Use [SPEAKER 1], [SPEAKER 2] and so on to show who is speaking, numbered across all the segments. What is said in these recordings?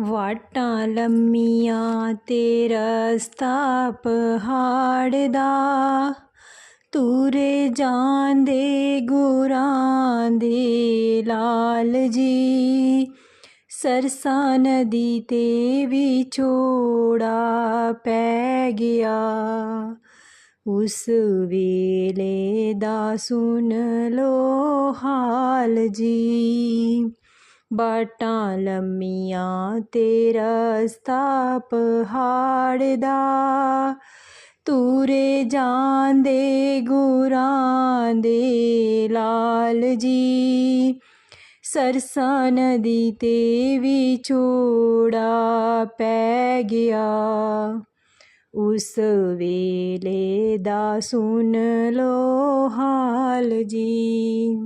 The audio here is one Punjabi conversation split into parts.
[SPEAKER 1] ਵਾਟਾਂ ਲੰਮੀਆਂ ਤੇ ਰਸਤਾ ਪਹਾੜ ਦਾ। ਤੂਰੇ ਜਾਂਦੇ ਗੁਰਾਂ ਦੇ ਲਾਲ ਜੀ। ਸਰਸਾ ਨਦੀ ਤੇ ਵਿਛੋੜਾ ਪੈ ਗਿਆ। ਉਸ ਵੇਲੇ ਦਾ ਸੁਣ ਲੋ ਹਾਲ ਜੀ। ਬਾਟਾਂ ਲੰਮੀਆਂ ਤੇ ਰਸਤਾ ਪਹਾੜ ਦਾ ਤੂਰੇ ਜਾਂਦੇ ਗੁਰਾਂ ਦੇ ਲਾਲ ਜੀ ਸਰਸਾ ਨਦੀ ਤੇ ਵਿਛੋੜਾ ਪੈ ਗਿਆ। ਉਸ ਵੇਲੇ ਦਾ ਸੁਣ ਲੋ ਹਾਲ ਜੀ।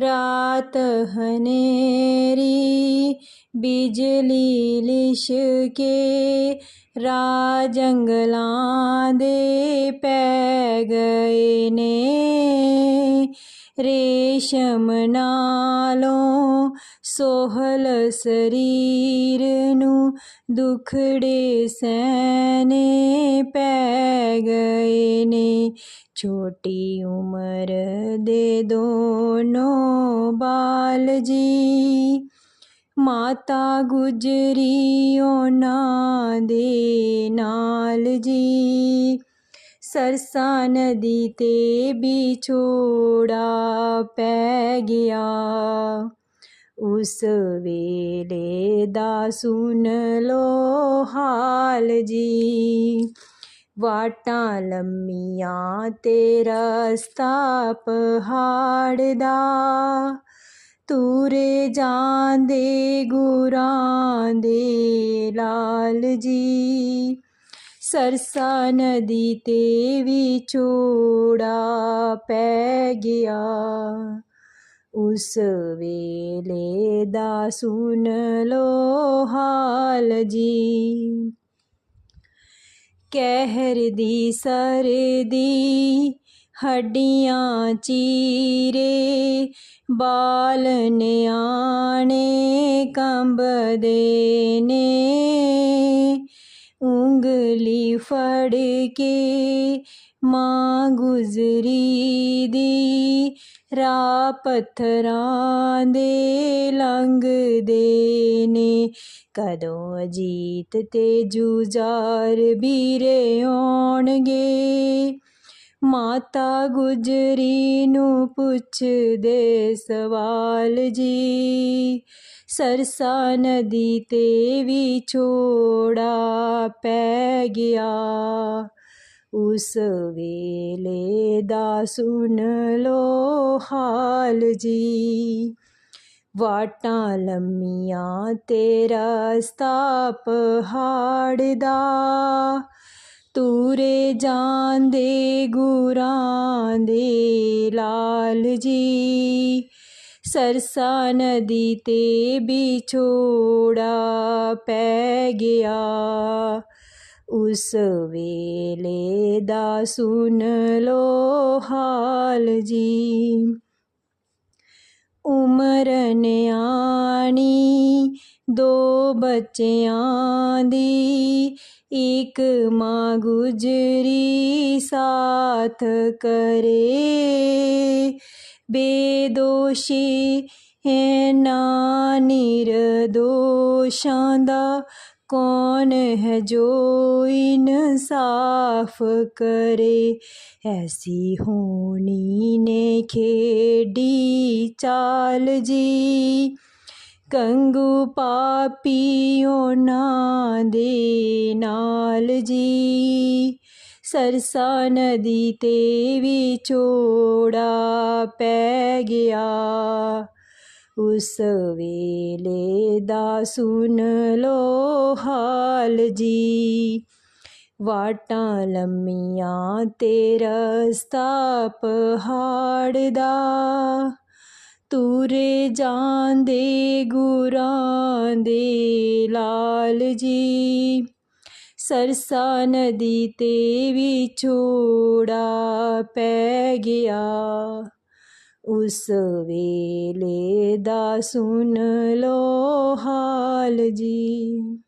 [SPEAKER 1] ਰਾਤ ਹਨੇਰੀ ਬਿਜਲੀ ਲਿਸ਼ਕੇ ਰਾ ਜੰਗਲਾਂ ਦੇ ਪੈ ਗਏ ਨੇ। ਰੇਸ਼ਮ ਨਾਲੋਂ ਸੋਹਲ ਸਰੀਰ ਨੂੰ ਦੁਖੜੇ ਸੈਨੇ ਪੈ ਗਏ ਨੇ। ਛੋਟੀ ਉਮਰ ਦੇ ਦੋਨੋਂ ਬਾਲ ਜੀ ਮਾਤਾ ਗੁਜਰੀ ਉਹਨਾਂ ਦੇ ਨਾਲ ਜੀ। ਸਰਸਾ ਨਦੀ ਤੇ ਵਿਛੋੜਾ ਪੈ ਗਿਆ। ਉਸ ਵੇਲੇ ਦਾ ਸੁਣ ਲੋ ਹਾਲ ਜੀ। ਵਾਟਾਂ ਲੰਮੀਆਂ ਤੇ ਰਸਤਾ ਪਹਾੜ ਦਾ ਤੂਰੇ ਜਾਂਦੇ ਗੁਰਾਂ ਦੇ ਲਾਲ ਜੀ। ਸਰਸਾ ਨਦੀ ਤੇ ਵਿਛੋੜਾ ਪੈ ਗਿਆ। ਉਸ ਵੇਲੇ ਦਾ ਸੁਣ ਲੋ ਹਾਲ ਜੀ। ਕਹਿਰ ਦੀ ਸਰਦੀ ਹੱਡੀਆਂ ਚੀਰੇ, ਬਾਲ ਨਿਆਣੇ ਕੰਬਦੇ ਨੇ। ਉਂਗਲੀ ਫੜ ਕੇ ਮਾਂ ਗੁਜ਼ਰੀ ਦੀ ਰਾ ਪੱਥਰਾਂ ਦੇ ਲੰਘਦੇ ਨੇ। ਕਦੋਂ ਅਜੀਤ ਤੇ ਜੂਜਾਰ ਵੀਰੇ ਆਉਣਗੇ? ਮਾਤਾ ਗੁਜਰੀ ਨੂੰ ਪੁੱਛਦੇ ਸਵਾਲ ਜੀ। ਸਰਸਾ ਨਦੀ ਤੇ ਵੀ ਛੋੜਾ ਪੈ ਗਿਆ। ਉਸ ਵੇਲੇ ਦਾ ਸੁਣ ਲੋ ਹਾਲ ਜੀ। ਵਾਟਾਂ ਲੰਮੀਆਂ ਤੇ ਰਸਤਾ ਪਹਾੜ ਦਾ। ਤੂਰੇ ਜਾਂਦੇ ਗੁਰਾਂ ਦੇ ਲਾਲ ਜੀ। ਸਰਸਾ ਨਦੀ ਤੇ ਵਿਛੋੜਾ ਪੈ ਗਿਆ। ਉਸ ਵੇਲੇ ਦਾ ਸੁਣ ਲੋ ਹਾਲ ਜੀ। ਉਮਰ ਨਿਆਣੀ, ਦੋ ਬੱਚਿਆਂ ਦੀ, ਇੱਕ ਮਾਂ ਗੁਜਰੀ ਸਾਥ ਕਰੇ। ਬੇਦੋਸ਼ੀ ਹੈ ਨਾ ਨਿਰਦੋਸ਼ਾਂ ਦਾ ਕੌਣ ਹੈ ਜੋ ਇਨਸਾਫ ਕਰੇ? ਐਸੀ ਹੋਣੀ ਨੇ ਖੇਡੀ ਚਾਲ ਜੀ। ਕੰਗੂ ਪਾਪੀ ਨਾ ਦੇ ਨਾਲ ਜੀ। ਸਰਸਾ ਨਦੀ ਤੇ ਵਿਛੋੜਾ ਪੈ ਗਿਆ। ਉਸ ਵੇਲੇ ਦਾ ਸੁਣ ਲੋ ਹਾਲ ਜੀ। ਵਾਟਾਂ ਲੰਮੀਆਂ ਤੇ ਰਸਤਾ ਪਹਾੜ ਦਾ ਤੂਰੇ ਜਾਂਦੇ ਗੁਰਾਂ ਦੇ ਲਾਲ ਜੀ। ਸਰਸਾ ਨਦੀ ਤੇ ਵਿਛੋੜਾ ਪੈ ਗਿਆ। ਉਸ ਵੇਲੇ ਦਾ ਸੁਣ ਲਓ ਹਾਲ ਜੀ।